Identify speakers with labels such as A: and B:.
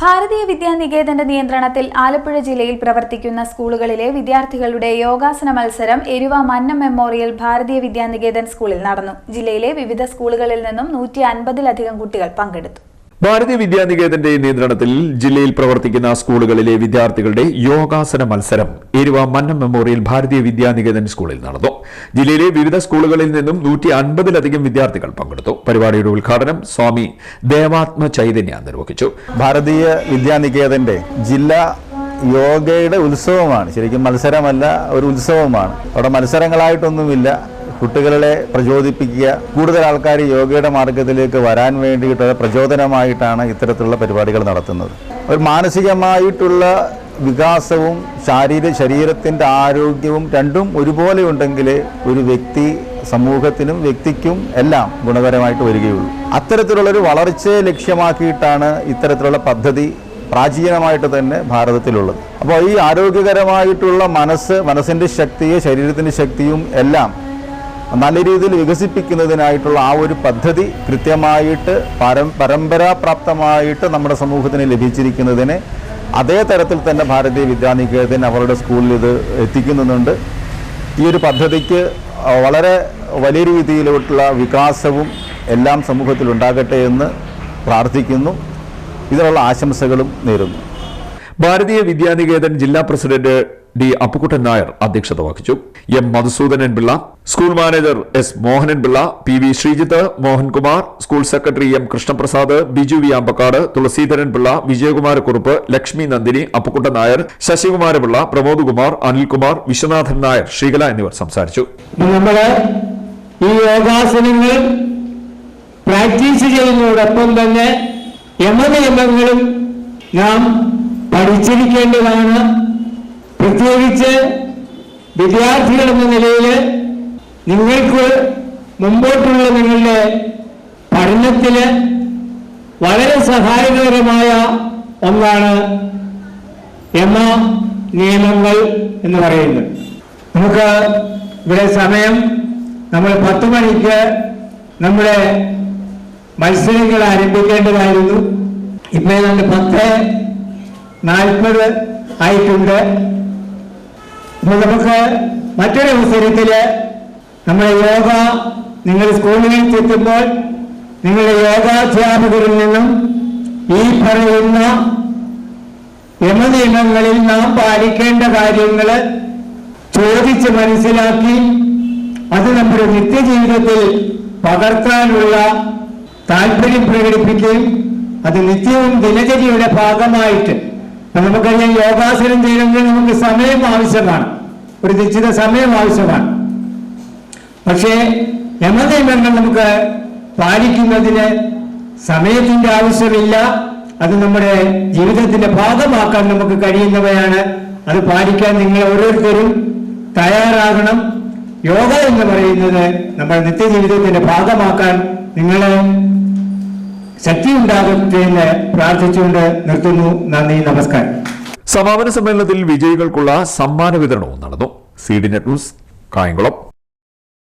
A: ഭാരതീയ വിദ്യാനികേതന്റെ നിയന്ത്രണത്തിൽ ആലപ്പുഴ ജില്ലയിൽ പ്രവർത്തിക്കുന്ന സ്കൂളുകളിലെ വിദ്യാർത്ഥികളുടെ യോഗാസന മത്സരം എരുവ മന്നം മെമ്മോറിയൽ ഭാരതീയ വിദ്യാനികേതൻ സ്കൂളിൽ നടന്നു. ജില്ലയിലെ വിവിധ സ്കൂളുകളിൽ നിന്നും നൂറ്റി അൻപതിലധികം കുട്ടികൾ പങ്കെടുത്തു.
B: ഭാരതീയ വിദ്യാനികേതന്റെ നിയന്ത്രണത്തിൽ ജില്ലയിൽ പ്രവർത്തിക്കുന്ന സ്കൂളുകളിലെ വിദ്യാർത്ഥികളുടെ യോഗാസന മത്സരം എരുവ മന്നം മെമ്മോറിയൽ ഭാരതീയ വിദ്യാനികേതൻ സ്കൂളിൽ നടന്നു. ജില്ലയിലെ വിവിധ സ്കൂളുകളിൽ നിന്നും നൂറ്റി അൻപതിലധികം വിദ്യാർത്ഥികൾ പങ്കെടുത്തു. പരിപാടിയുടെ ഉദ്ഘാടനം സ്വാമി ദേവാത്മ ചൈതന്യ നിർവഹിച്ചു.
C: ഭാരതീയ വിദ്യാനികേതന്റെ ജില്ലാ യോഗയുടെ ഉത്സവമാണ്. ശരിക്കും മത്സരമല്ല ഒരു ഉത്സവമാണ്. അവിടെ മത്സരങ്ങളായിട്ടൊന്നുമില്ല. കുട്ടികളെ പ്രചോദിപ്പിക്കുക കൂടുതൽ ആൾക്കാർ യോഗയുടെ മാർഗത്തിലേക്ക് വരാൻ വേണ്ടിയിട്ട് പ്രചോദനമായിട്ടാണ് ഇത്തരത്തിലുള്ള പരിപാടികൾ നടത്തുന്നത്. ഒരു മാനസികമായിട്ടുള്ള വികാസവും ശാരീര ശരീരത്തിന്റെ ആരോഗ്യവും രണ്ടും ഒരുപോലെ ഉണ്ടെങ്കിൽ ഒരു വ്യക്തി സമൂഹത്തിനും വ്യക്തിക്കും എല്ലാം ഗുണകരമായിട്ട് വരികയുള്ളൂ. അത്തരത്തിലുള്ളൊരു വളർച്ചയെ ലക്ഷ്യമാക്കിയിട്ടാണ് ഇത്തരത്തിലുള്ള പദ്ധതി പ്രാചീനമായിട്ട് തന്നെ ഭാരതത്തിലുള്ളത്. അപ്പോൾ ഈ ആരോഗ്യകരമായിട്ടുള്ള മനസ്സ് മനസ്സിന്റെ ശക്തിയെ ശരീരത്തിന്റെ ശക്തിയും എല്ലാം നല്ല രീതിയിൽ വികസിപ്പിക്കുന്നതിനായിട്ടുള്ള ആ ഒരു പദ്ധതി കൃത്യമായിട്ട് പരം പരമ്പരാപ്രാപ്തമായിട്ട് നമ്മുടെ സമൂഹത്തിന് ലഭിച്ചിരിക്കുന്നതിന് അതേ തരത്തിൽ തന്നെ ഭാരതീയ വിദ്യാനികേതൻ അവരുടെ സ്കൂളിൽ ഇത് എത്തിക്കുന്നുണ്ട്. ഈ ഒരു പദ്ധതിക്ക് വളരെ വലിയ രീതിയിലോട്ടുള്ള വികാസവും എല്ലാം സമൂഹത്തിൽ ഉണ്ടാകട്ടെ എന്ന് പ്രാർത്ഥിക്കുന്നു. ഇതിനുള്ള ആശംസകളും നേരുന്നു.
B: ഭാരതീയ വിദ്യാനികേതൻ ജില്ലാ പ്രസിഡന്റ് ഡി അപ്പുക്കുട്ടൻ നായർ അധ്യക്ഷത വഹിച്ചു. M Madhusoodanan Pillai school manager S Mohanan Pillai P V Sreejith Mohankumar school secretary M Krishnaprasad Biju V Ambakkad Thulaseedharan Pillai Vijayakumarakurup Lakshmi Nandini Appukuttan Nair Sasikumarapillai Pramod Kumar Anilkumar Viswanathan Nair Sreekala എന്നിവർ സംസാരിച്ചു.
D: നമ്മൾ ഈ യോഗാസനങ്ങൾ practice ചെയ്യുന്നതോടൊപ്പം തന്നെ യമനിയമങ്ങളും നാം പഠിച്ചിരിക്കേണ്ടതാണ്. പ്രത്യേകിച്ച് വിദ്യാർത്ഥികൾ എന്ന നിലയിൽ നിങ്ങൾക്ക് മുമ്പോട്ടുള്ള നിങ്ങളുടെ പഠനത്തിന് വളരെ സഹായകരമായ ഒന്നാണ് എന്ന നിയമങ്ങൾ എന്ന് പറയുന്നത്. നമുക്ക് ഇവിടെ സമയം നമ്മൾ പത്ത് മണിക്ക് നമ്മുടെ മത്സരങ്ങൾ ആരംഭിക്കേണ്ടതായിരുന്നു. ഇപ്പോൾ ഏതാണ്ട് പത്ത് നാൽപ്പത് ആയിട്ടുണ്ട്. അപ്പൊ നമുക്ക് മറ്റൊരു അവസരത്തിൽ നമ്മുടെ യോഗ നിങ്ങൾ സ്കൂളുകളിൽ എത്തുമ്പോൾ നിങ്ങളുടെ യോഗാധ്യാപകരിൽ നിന്നും ഈ പറയുന്ന യമനിയമങ്ങളിൽ നാം പാലിക്കേണ്ട കാര്യങ്ങൾ ചോദിച്ച് മനസ്സിലാക്കി അത് നമ്മുടെ നിത്യജീവിതത്തിൽ പകർത്താനുള്ള താല്പര്യം പ്രകടിപ്പിക്കുകയും അത് നിത്യവും ദിനചര്യയുടെ ഭാഗമായിട്ട് നമുക്കറിയാം യോഗാസനം ചെയ്യണമെങ്കിൽ നമുക്ക് സമയം ആവശ്യമാണ്. ഒരു നിശ്ചിത സമയം ആവശ്യമാണ്. പക്ഷേ യമനിയമങ്ങൾ നമുക്ക് പാലിക്കുന്നതിന് സമയത്തിന്റെ ആവശ്യമില്ല. അത് നമ്മുടെ ജീവിതത്തിന്റെ ഭാഗമാക്കാൻ നമുക്ക് കഴിയുന്നവയാണ്. അത് പാലിക്കാൻ നിങ്ങൾ ഓരോരുത്തരും തയ്യാറാകണം. യോഗ എന്ന് പറയുന്നത് നമ്മുടെ നിത്യജീവിതത്തിന്റെ ഭാഗമാക്കാൻ നിങ്ങളെ ശക്തി ഉണ്ടാകട്ടെ എന്ന് പ്രാർത്ഥിച്ചുകൊണ്ട് നിർത്തുന്നു. നന്ദി നമസ്കാരം.
B: സമാപന സമ്മേളനത്തിൽ വിജയികൾക്കുള്ള സമ്മാന വിതരണവും നടന്നു. C D net news Kayamkulam.